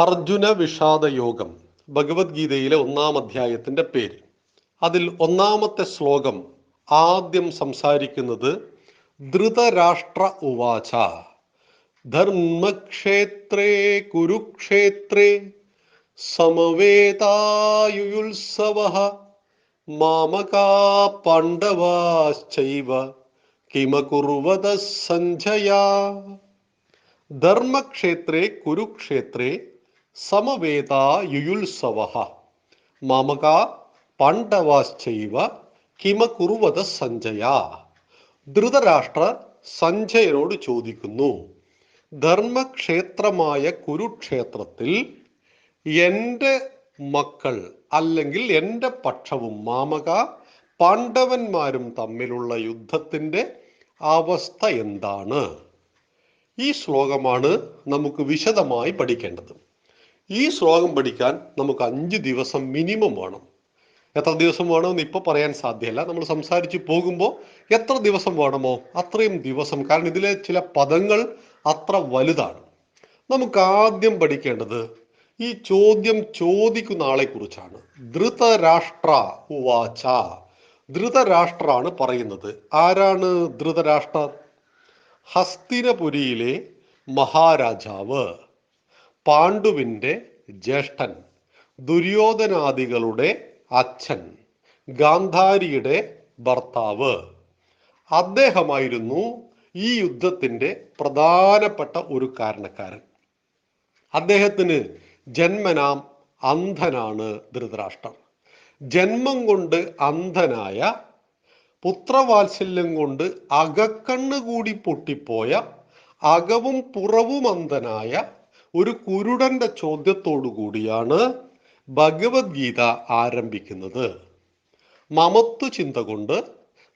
അർജുന വിഷാദ യോഗം ഭഗവത്ഗീതയിലെ ഒന്നാം അധ്യായത്തിന്റെ പേര്. അതിൽ ഒന്നാമത്തെ ശ്ലോകം ആദ്യം സംസാരിക്കുന്നത് ധൃതരാഷ്ട്ര ഉവാച. ധർമ്മക്ഷേത്രേ കുരുക്ഷേത്രേ സമവേതായുത്സവ മാമകാ പാണ്ഡവാശ്ചൈവ കിമകുർവത സഞ്ജയാ. ധർമ്മക്ഷേത്രേ കുരുക്ഷേത്രേ സമവേതാ യുയുത്സവ. മാമക പാണ്ഡവാശ്ചൈവ കിമ കുറുവത സഞ്ജയ. ധൃതരാഷ്ട്ര സഞ്ജയനോട് ചോദിക്കുന്നു ധർമ്മക്ഷേത്രമായ കുരുക്ഷേത്രത്തിൽ എന്റെ മക്കൾ അല്ലെങ്കിൽ എന്റെ പക്ഷവും മാമക പാണ്ഡവന്മാരും തമ്മിലുള്ള യുദ്ധത്തിന്റെ അവസ്ഥ എന്താണ്? ഈ ശ്ലോകമാണ് നമുക്ക് വിശദമായി പഠിക്കേണ്ടത്. ഈ ശ്ലോകം പഠിക്കാൻ നമുക്ക് അഞ്ച് ദിവസം മിനിമം വേണം. എത്ര ദിവസം വേണമെന്ന് ഇപ്പൊ പറയാൻ സാധ്യമല്ല നമ്മൾ സംസാരിച്ച് പോകുമ്പോൾ എത്ര ദിവസം വേണമോ അത്രയും ദിവസം. കാരണം ഇതിലെ ചില പദങ്ങൾ അത്ര വലുതാണ്. നമുക്ക് ആദ്യം പഠിക്കേണ്ടത് ഈ ചോദ്യം ചോദിക്കുന്ന ആളെ കുറിച്ചാണ്. ധൃതരാഷ്ട്ര ഉവാച. ധൃതരാഷ്ട്രാണ് പറയുന്നത്. ആരാണ് ധൃതരാഷ്ട്ര ഹസ്തിനപുരിയിലെ മഹാരാജാവ്. പാണ്ഡുവിന്റെ ജ്യേഷ്ഠൻ ദുര്യോധനാദികളുടെ അച്ഛൻ ഗാന്ധാരിയുടെ ഭർത്താവ്. അദ്ദേഹമായിരുന്നു ഈ യുദ്ധത്തിന്റെ പ്രധാനപ്പെട്ട ഒരു കാരണക്കാരൻ. അദ്ദേഹത്തിന് ജന്മനാം അന്ധനാണ് ധൃതരാഷ്ട്രർ. ജന്മം കൊണ്ട് അന്ധനായ പുത്രവാത്സല്യം കൊണ്ട് അകക്കണ്ണ് കൂടി പൊട്ടിപ്പോയ അകവും പുറവും അന്ധനായ ഒരു കുരുടന്റെ ചോദ്യത്തോടു കൂടിയാണ് ഭഗവത്ഗീത ആരംഭിക്കുന്നത്. മമത്വ ചിന്ത കൊണ്ട്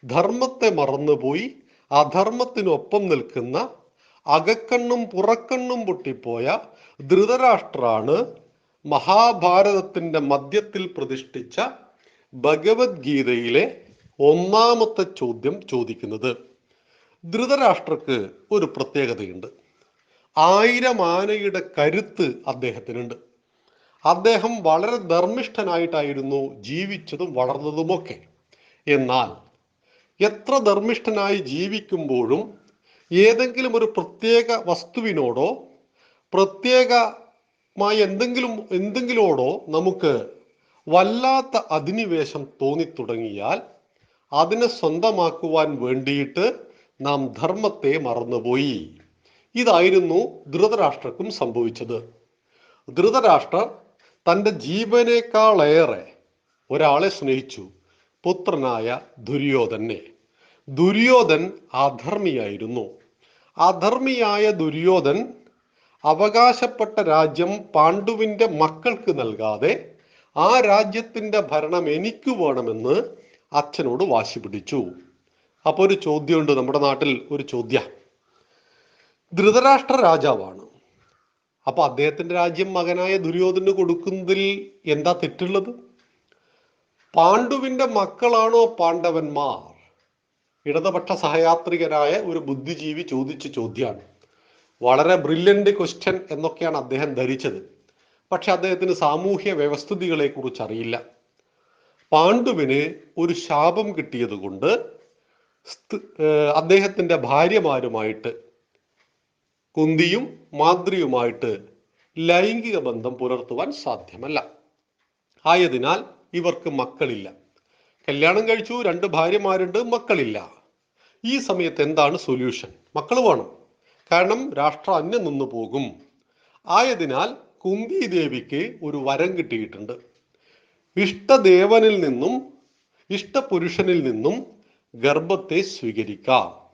ധർമ്മത്തെ മറന്നുപോയി അധർമ്മത്തിനൊപ്പം നിൽക്കുന്ന അകക്കണ്ണും പുറക്കണ്ണും പൊട്ടിപ്പോയ ധൃതരാഷ്ട്രാണ് മഹാഭാരതത്തിന്റെ മധ്യത്തിൽ പ്രതിഷ്ഠിച്ച ഭഗവത്ഗീതയിലെ ഒന്നാമത്തെ ചോദ്യം ചോദിക്കുന്നത്. ധൃതരാഷ്ട്രക്ക് ഒരു പ്രത്യേകതയുണ്ട്. ആയിരം ആനയുടെ കരുത്ത് അദ്ദേഹത്തിനുണ്ട്. അദ്ദേഹം വളരെ ധർമ്മിഷ്ഠനായിട്ടായിരുന്നു ജീവിച്ചതും വളർന്നതുമൊക്കെ. എന്നാൽ എത്ര ധർമ്മിഷ്ഠനായി ജീവിക്കുമ്പോഴും ഏതെങ്കിലും ഒരു പ്രത്യേക വസ്തുവിനോടോ പ്രത്യേകമായ എന്തെങ്കിലും എന്തെങ്കിലോടോ നമുക്ക് വല്ലാത്ത അധിനിവേശം തോന്നിത്തുടങ്ങിയാൽ അതിനെ സ്വന്തമാക്കുവാൻ വേണ്ടിയിട്ട് നാം ധർമ്മത്തെ മറന്നുപോയി. ഇതായിരുന്നു ധൃതരാഷ്ട്രക്കും സംഭവിച്ചത്. ധൃതരാഷ്ട്രർ തന്റെ ജീവനേക്കാളേറെ ഒരാളെ സ്നേഹിച്ചു പുത്രനായ ദുര്യോധനെ. ദുര്യോധൻ അധർമ്മിയായിരുന്നു. അധർമ്മിയായ ദുര്യോധൻ അവകാശപ്പെട്ട രാജ്യം പാണ്ഡുവിന്റെ മക്കൾക്ക് നൽകാതെ ആ രാജ്യത്തിന്റെ ഭരണം എനിക്ക് വേണമെന്ന് അച്ഛനോട് വാശി പിടിച്ചു. അപ്പോൾ ഒരു ചോദ്യമുണ്ട് നമ്മുടെ നാട്ടിൽ ഒരു ചോദ്യ. ധൃതരാഷ്ട്ര രാജാവാണ് അപ്പൊ അദ്ദേഹത്തിന്റെ രാജ്യം മകനായ ദുര്യോധന് കൊടുക്കുന്നതിൽ എന്താ തെറ്റുള്ളത്? പാണ്ഡുവിന്റെ മക്കളാണോ പാണ്ഡവന്മാർ? ഇടതുപക്ഷ സഹയാത്രികരായ ഒരു ബുദ്ധിജീവി ചോദിച്ച ചോദ്യമാണ്. വളരെ ബ്രില്യന്റ് ക്വസ്റ്റ്യൻ എന്നൊക്കെയാണ് അദ്ദേഹം ധരിച്ചത്. പക്ഷെ അദ്ദേഹത്തിന് സാമൂഹ്യ വ്യവസ്ഥിതികളെ കുറിച്ച് അറിയില്ല. പാണ്ഡുവിന് ഒരു ശാപം കിട്ടിയത് കൊണ്ട് അദ്ദേഹത്തിന്റെ ഭാര്യമാരുമായിട്ട് കുന്തിയും മാതൃയുമായിട്ട് ലൈംഗിക ബന്ധം പുലർത്തുവാൻ സാധ്യമല്ല. ആയതിനാൽ ഇവർക്ക് മക്കളില്ല. കല്യാണം കഴിച്ചു രണ്ട് ഭാര്യമാരുണ്ട് മക്കളില്ല. ഈ സമയത്ത് എന്താണ് സൊല്യൂഷൻ മക്കൾ വേണം. കാരണം രാഷ്ട്രം അന്യം നിന്നു പോകും. ആയതിനാൽ കുന്തി ദേവിക്ക് ഒരു വരം കിട്ടിയിട്ടുണ്ട്. ഇഷ്ടദേവനിൽ നിന്നും ഇഷ്ടപുരുഷനിൽ നിന്നും ഗർഭത്തെ സ്വീകരിക്കാം.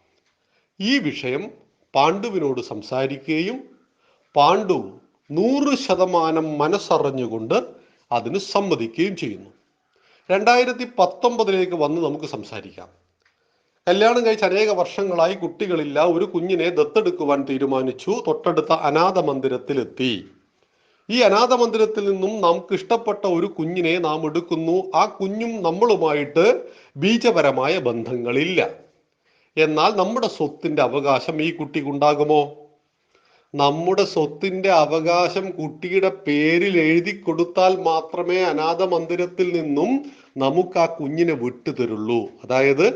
ഈ വിഷയം പാണ്ഡുവിനോട് സംസാരിക്കുകയും പാണ്ഡു നൂറ് ശതമാനം മനസ്സറിഞ്ഞുകൊണ്ട് അതിന് സമ്മതിക്കുകയും ചെയ്യുന്നു. രണ്ടായിരത്തി പത്തൊമ്പതിലേക്ക് വന്ന് നമുക്ക് സംസാരിക്കാം. കല്യാണം കഴിച്ച് അനേക വർഷങ്ങളായി കുട്ടികളില്ല. ഒരു കുഞ്ഞിനെ ദത്തെടുക്കുവാൻ തീരുമാനിച്ചു. തൊട്ടടുത്ത അനാഥ മന്ദിരത്തിലെത്തി. ഈ അനാഥ മന്ദിരത്തിൽ നിന്നും നമുക്ക് ഇഷ്ടപ്പെട്ട ഒരു കുഞ്ഞിനെ നാം എടുക്കുന്നു. ആ കുഞ്ഞും നമ്മളുമായിട്ട് ബീജപരമായ ബന്ധങ്ങളില്ല. എന്നാൽ നമ്മുടെ സ്വത്തിന്റെ അവകാശം ഈ കുട്ടിക്കുണ്ടാകുമോ? നമ്മുടെ സ്വത്തിന്റെ അവകാശം കുട്ടിയുടെ പേരിൽ എഴുതി കൊടുത്താൽ മാത്രമേ അനാഥ മന്ദിരത്തിൽ നിന്നും നമുക്ക് ആ കുഞ്ഞിനെ വിട്ടുതരുള്ളൂ അതായത്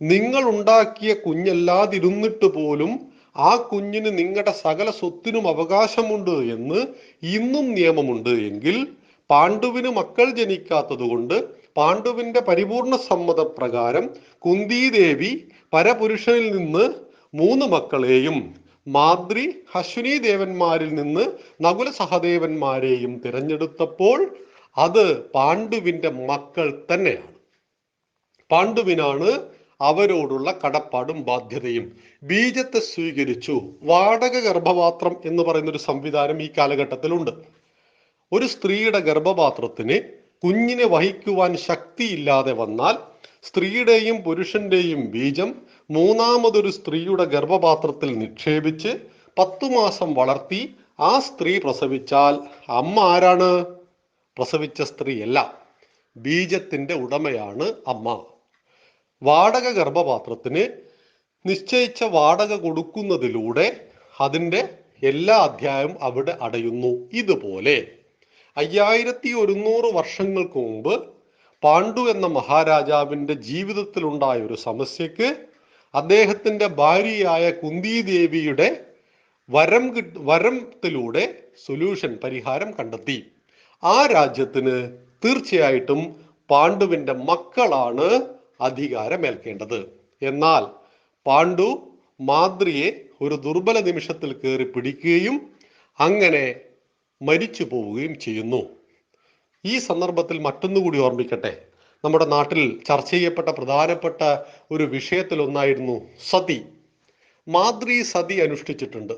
നിങ്ങൾ ഉണ്ടാക്കിയ കുഞ്ഞല്ലാതിരുന്നിട്ട് പോലും ആ കുഞ്ഞിന് നിങ്ങളുടെ സകല സ്വത്തിനും അവകാശമുണ്ട് എന്ന് ഇന്നും നിയമമുണ്ട്. എങ്കിൽ പാണ്ഡുവിന് മക്കൾ ജനിക്കാത്തത് കൊണ്ട് പാണ്ഡുവിന്റെ പരിപൂർണ സമ്മതപ്രകാരം കുന്തിദേവി പരപുരുഷനിൽ നിന്ന് മൂന്ന് മക്കളെയും മാതൃ അശ്വിനി ദേവന്മാരിൽ നിന്ന് നകുല സഹദേവന്മാരെയും തിരഞ്ഞെടുത്തപ്പോൾ അത് പാണ്ഡുവിന്റെ മക്കൾ തന്നെയാണ്. പാണ്ഡുവിനാണ് അവരോടുള്ള കടപ്പാടും ബാധ്യതയും. ബീജത്തെ സ്വീകരിച്ചു. വാടക ഗർഭപാത്രം എന്ന് പറയുന്ന ഒരു സംവിധാനം ഈ കാലഘട്ടത്തിലുണ്ട്. ഒരു സ്ത്രീയുടെ ഗർഭപാത്രത്തിന് കുഞ്ഞിനെ വഹിക്കുവാൻ ശക്തിയില്ലാതെ വന്നാൽ സ്ത്രീയുടെയും പുരുഷന്റെയും ബീജം മൂന്നാമതൊരു സ്ത്രീയുടെ ഗർഭപാത്രത്തിൽ നിക്ഷേപിച്ച് പത്തു മാസം വളർത്തി ആ സ്ത്രീ പ്രസവിച്ചാൽ അമ്മ ആരാണ്? പ്രസവിച്ച സ്ത്രീയല്ല. ബീജത്തിന്റെ ഉടമയാണ് അമ്മ. വാടക ഗർഭപാത്രത്തിന് നിശ്ചയിച്ച വാടക കൊടുക്കുന്നതിലൂടെ അതിന്റെ എല്ലാ അധ്യായവും അവിടെ അടയുന്നു. ഇതുപോലെ അയ്യായിരത്തി ഒരുന്നൂറ് വർഷങ്ങൾക്ക് മുമ്പ് പാണ്ഡു എന്ന മഹാരാജാവിന്റെ ജീവിതത്തിലുണ്ടായ ഒരു സമസ്യക്ക് അദ്ദേഹത്തിന്റെ ഭാര്യയായ കുന്തിദേവിയുടെ വരം കിട്ട് വരത്തിലൂടെ സൊല്യൂഷൻ പരിഹാരം കണ്ടെത്തി. ആ രാജ്യത്തിന് തീർച്ചയായിട്ടും പാണ്ഡുവിന്റെ മക്കളാണ് അധികാരമേൽക്കേണ്ടത്. എന്നാൽ പാണ്ഡു മാതൃയെ ഒരു ദുർബല നിമിഷത്തിൽ കയറി പിടിക്കുകയും അങ്ങനെ മരിച്ചു പോവുകയും ചെയ്യുന്നു. ഈ സന്ദർഭത്തിൽ മറ്റൊന്നുകൂടി ഓർമ്മിക്കട്ടെ. നമ്മുടെ നാട്ടിൽ ചർച്ച ചെയ്യപ്പെട്ട പ്രധാനപ്പെട്ട ഒരു വിഷയത്തിൽ ഒന്നായിരുന്നു സതി. മാതൃ സതി അനുഷ്ഠിച്ചിട്ടുണ്ട്.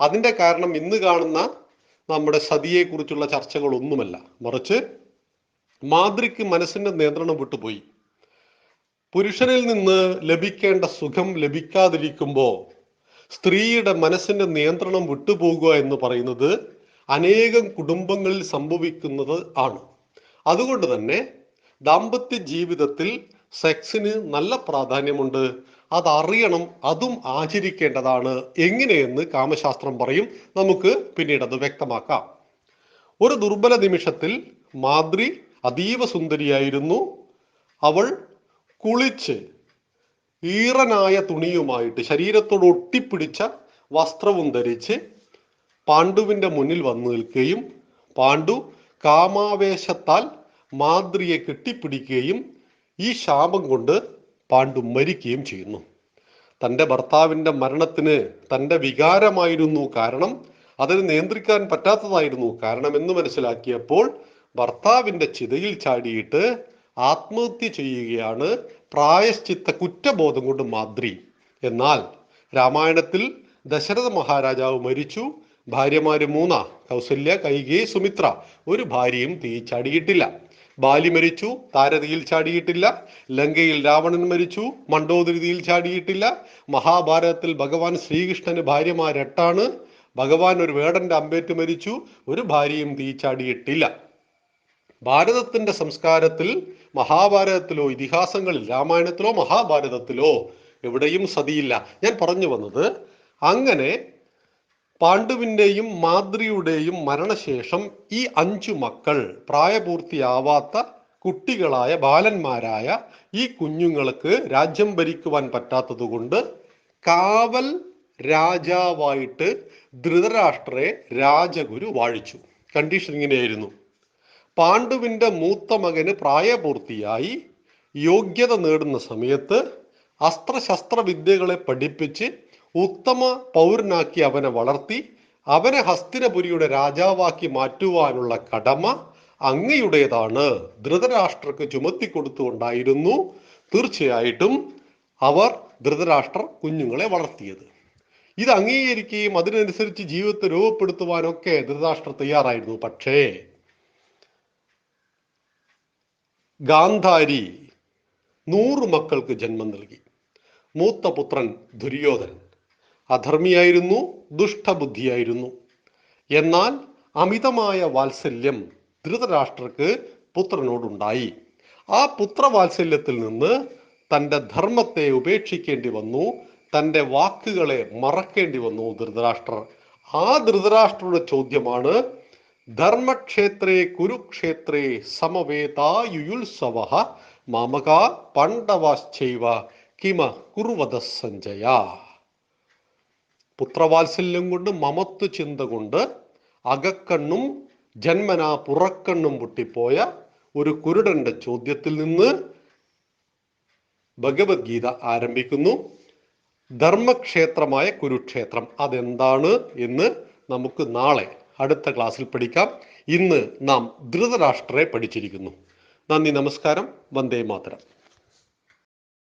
അതിന്റെ കാരണം ഇന്ന് കാണുന്ന നമ്മുടെ സതിയെക്കുറിച്ചുള്ള ചർച്ചകളൊന്നുമല്ല. മറിച്ച് മാതൃക്ക് മനസ്സിന്റെ നിയന്ത്രണം വിട്ടുപോയി. പുരുഷനിൽ നിന്ന് ലഭിക്കേണ്ട സുഖം ലഭിക്കാതിരിക്കുമ്പോൾ സ്ത്രീയുടെ മനസ്സിന്റെ നിയന്ത്രണം വിട്ടുപോകുക എന്ന് പറയുന്നത് അനേകം കുടുംബങ്ങളിൽ സംഭവിക്കുന്നത് ആണ്. അതുകൊണ്ട് തന്നെ ദാമ്പത്യ ജീവിതത്തിൽ സെക്സിന് നല്ല പ്രാധാന്യമുണ്ട്. അതറിയണം അതും ആചരിക്കേണ്ടതാണ്. എങ്ങനെയെന്ന് കാമശാസ്ത്രം പറയും. നമുക്ക് പിന്നീട് അത് വ്യക്തമാക്കാം. ഒരു ദുർബല നിമിഷത്തിൽ മാതൃ അതീവ സുന്ദരിയായിരുന്നു. അവൾ കുളിച്ച് ഈറനായ തുണിയുമായിട്ട് ശരീരത്തോട് ഒട്ടിപ്പിടിച്ച വസ്ത്രവും ധരിച്ച് പാണ്ഡുവിന്റെ മുന്നിൽ വന്നു നിൽക്കുകയും പാണ്ഡു കാമാവേശത്താൽ മാതൃയെ കെട്ടിപ്പിടിക്കുകയും ഈ ശാപം കൊണ്ട് പാണ്ഡു മരിക്കുകയും ചെയ്യുന്നു. തന്റെ ഭർത്താവിന്റെ മരണത്തിന് തന്റെ വികാരമായിരുന്നു കാരണം അതിന് നിയന്ത്രിക്കാൻ പറ്റാത്തതായിരുന്നു കാരണം എന്ന് മനസ്സിലാക്കിയപ്പോൾ ഭർത്താവിന്റെ ചിതയിൽ ചാടിയിട്ട് ആത്മഹത്യ ചെയ്യുകയാണ് പ്രായശ്ചിത്ത കുറ്റബോധം കൊണ്ട് മാദ്രി എന്നാൽ രാമായണത്തിൽ ദശരഥ മഹാരാജാവ് മരിച്ചു. ഭാര്യമാര് മൂന്നാ കൗസല്യ കൈകേ സുമിത്ര. ഒരു ഭാര്യയും തീ ചാടിയിട്ടില്ല. ബാലി മരിച്ചു താരതിയിൽ ചാടിയിട്ടില്ല. ലങ്കയിൽ രാവണൻ മരിച്ചു മണ്ഡോദരിതിയിൽ ചാടിയിട്ടില്ല. മഹാഭാരതത്തിൽ ഭഗവാൻ ശ്രീകൃഷ്ണന് ഭാര്യമാരെട്ടാണ്. ഭഗവാൻ ഒരു വേടന്റെ അമ്പേറ്റ് മരിച്ചു ഒരു ഭാര്യയും തീ ചാടിയിട്ടില്ല. ഭാരതത്തിന്റെ സംസ്കാരത്തിൽ മഹാഭാരതത്തിലോ ഇതിഹാസങ്ങളിൽ രാമായണത്തിലോ മഹാഭാരതത്തിലോ എവിടെയും സതിയില്ല. ഞാൻ പറഞ്ഞു വന്നത് അങ്ങനെ പാണ്ഡുവിന്റെയും മാദ്രിയുടെയും മരണശേഷം ഈ അഞ്ചു മക്കൾ പ്രായപൂർത്തിയാവാത്ത കുട്ടികളായ ബാലന്മാരായ ഈ കുഞ്ഞുങ്ങൾക്ക് രാജ്യം ഭരിക്കുവാൻ പറ്റാത്തതുകൊണ്ട് കാവൽ രാജാവായിട്ട് ധൃതരാഷ്ട്രയെ രാജഗുരു വാഴിച്ചു. കണ്ടീഷൻ ഇങ്ങനെയായിരുന്നു. പാണ്ഡുവിന്റെ മൂത്ത മകന് പ്രായപൂർത്തിയായി യോഗ്യത നേടുന്ന സമയത്ത് അസ്ത്രശസ്ത്ര വിദ്യകളെ പഠിപ്പിച്ച് ഉത്തമ പൗരനാക്കി അവനെ വളർത്തി അവനെ ഹസ്തിനപുരിയുടെ രാജാവാക്കി മാറ്റുവാനുള്ള കടമ അങ്ങയുടേതാണ്. ധൃതരാഷ്ട്രക്ക് ചുമത്തി കൊടുത്തുകൊണ്ടായിരുന്നു തീർച്ചയായിട്ടും അവർ ധൃതരാഷ്ട്രർ കുഞ്ഞുങ്ങളെ വളർത്തിയത്. ഇത് അംഗീകരിക്കുകയും അതിനനുസരിച്ച് ജീവിതത്തെ രൂപപ്പെടുത്തുവാനൊക്കെ ധൃതരാഷ്ട്ര തയ്യാറായിരുന്നു. പക്ഷേ ഗാന്ധാരി നൂറ് മക്കൾക്ക് ജന്മം നൽകി. മൂത്ത പുത്രൻ ദുര്യോധനൻ. അധർമ്മിയായിരുന്നു ദുഷ്ടബുദ്ധിയായിരുന്നു. എന്നാൽ അമിതമായ വാത്സല്യം ധൃതരാഷ്ട്രക്ക് പുത്രനോടുണ്ടായി. ആ പുത്രവാത്സല്യത്തിൽ നിന്ന് തന്റെ ധർമ്മത്തെ ഉപേക്ഷിക്കേണ്ടി വന്നു തന്റെ വാക്കുകളെ മറക്കേണ്ടി വന്നു ധൃതരാഷ്ട്രർ. ആ ധൃതരാഷ്ട്രയുടെ ചോദ്യമാണ് ധർമ്മക്ഷേത്രേ കുരുക്ഷേത്രേ സമവേതായുത്സവ മാമക പാണ്ഡവാശ്ചൈവ കിമ കുറുവത സഞ്ജയ പുത്രവാത്സല്യം കൊണ്ട് മമത്വ ചിന്ത കൊണ്ട് അകക്കണ്ണും ജന്മനാ പുറക്കണ്ണും പൊട്ടിപ്പോയ ഒരു കുരുടന്റെ ചോദ്യത്തിൽ നിന്ന് ഭഗവത്ഗീത ആരംഭിക്കുന്നു. ധർമ്മക്ഷേത്രമായ കുരുക്ഷേത്രം അതെന്താണ് എന്ന് നമുക്ക് നാളെ അടുത്ത ക്ലാസ്സിൽ പഠിക്കാം. ഇന്ന് നാം ധൃതരാഷ്ട്രയെ പഠിച്ചിരിക്കുന്നു. നന്ദി നമസ്കാരം. വന്ദേ മാതരം.